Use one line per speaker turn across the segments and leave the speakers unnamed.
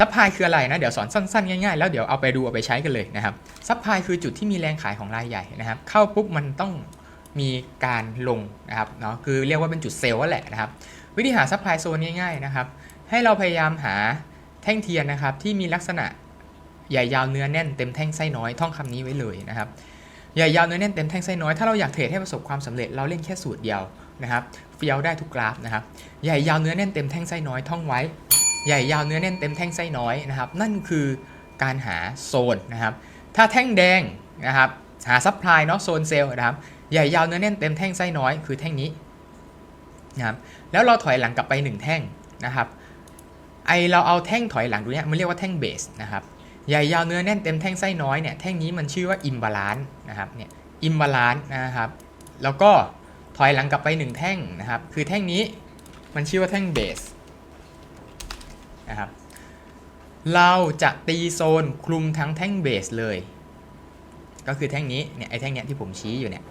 ซัพพลายคืออะไรนะ เดี๋ยวสอนสั้นๆ ง่ายๆ แล้วเดี๋ยวเอาไปดูเอาไปใช้กันเลยนะครับซัพพลายคือจุดที่มีแรงขายของรายใหญ่นะครับ เข้าปุ๊บมันต้องมีการลงนะครับเนาะคือเรียกว่าเป็นจุดเซลล์แหละนะครับ วิธีหาซัพพลายโซนง่ายๆนะครับ ให้เราพยายามหาแท่งเทียนนะครับ ที่มีลักษณะใหญ่ยาวเนื้อแน่นเต็มแท่งไส้น้อยท่องคำนี้ไว้เลยนะครับใหญ่ยาวเนื้อแน่นเต็มแท่งไส้น้อยถ้าเราอยากเทรดให้ประสบความสำเร็จเราเล่นแค่สูตรเดียวนะครับเฟี้ยวได้ทุกกราฟนะครับใหญ่ยาวเนื้อแน่นเต็มแท่งไส้น้อยท่องไว้ ใหญ่ยาวเนื้อแน่นเต็มแท่งไส้น้อยนะครับนั่นคือการหาโซนนะครับถ้าแท่งแดงนะครับหาซัพพลายเนาะโซนเซลล์นะครับใหญ่ยาวเนื้อแน่นเต็มแท่งไส้น้อยคือแท่งนี้นะครับแล้วเราถอยหลังกลับไป 1 แท่งนะครับไอเราเอาแท่งถอยหลังดูเนี้ยมันเรียกว่าแท่งเบสนะครับใหญ่ยาวเนื้อแน่นเต็มแท่งไส้น้อยเนี่ยแท่งนี้มันชื่อว่าอิมบาลานนะครับเนี่ยอิมบาลานนะครับแล้วก็ถอยหลังกลับไป 1 แท่งนะครับคือแท่งนี้มันชื่อว่าแท่งเบส นะครับเราจะตีโซนคลุมทั้งแท่งเบสเลย ก็คือแท่งนี้เนี่ยไอแท่งเนี้ยที่ผมชี้อยู่เนี่ย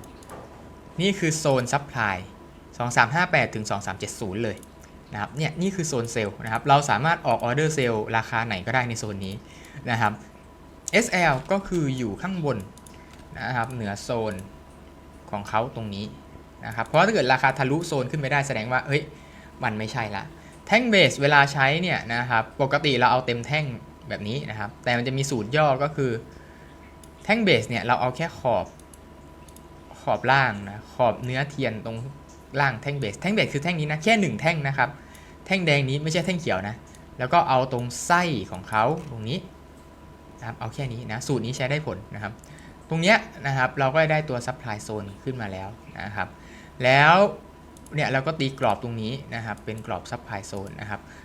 นี่คือโซนซัพพลาย2358ถึง2370 เลยนะครับเนี่ยนี่คือโซนเซลล์นะครับเราสามารถออกออเดอร์เซลล์ราคาไหนก็ได้ในโซนนี้นะครับ SL ก็คืออยู่ข้างบนนะครับเหนือโซนของเขาตรงนี้นะครับเพราะถ้าเกิดราคาทะลุโซนขึ้นไปได้แสดงว่าเฮ้ยมันไม่ใช่ละ แท่งเบสเวลาใช้เนี่ยนะครับปกติเราเอาเต็มแท่งแบบนี้นะครับ แต่มันจะมีสูตรย่อก็คือ แท่งเบสเนี่ยเราเอาแค่ขอบขอบล่างนะขอบเนื้อเทียนตรงล่างแท่งเบสแท่งเบสคือแท่งนี้นะแค่หนึ่งแท่งนะครับแท่งแดงนี้ไม่ใช่แท่งเขียวนะแล้วก็เอาตรงไส้ของเขาตรงนี้นะครับเอาแค่นี้นะสูตรนี้ใช้ได้ผลนะครับ ตรงเนี้ยนะครับเราก็ได้ตัวซัพพลายโซนขึ้นมาแล้วนะครับ แล้ว เนี่ยเราก็ตีกรอบตรงนี้นะครับเป็นกรอบซัพพลายโซนนะครับ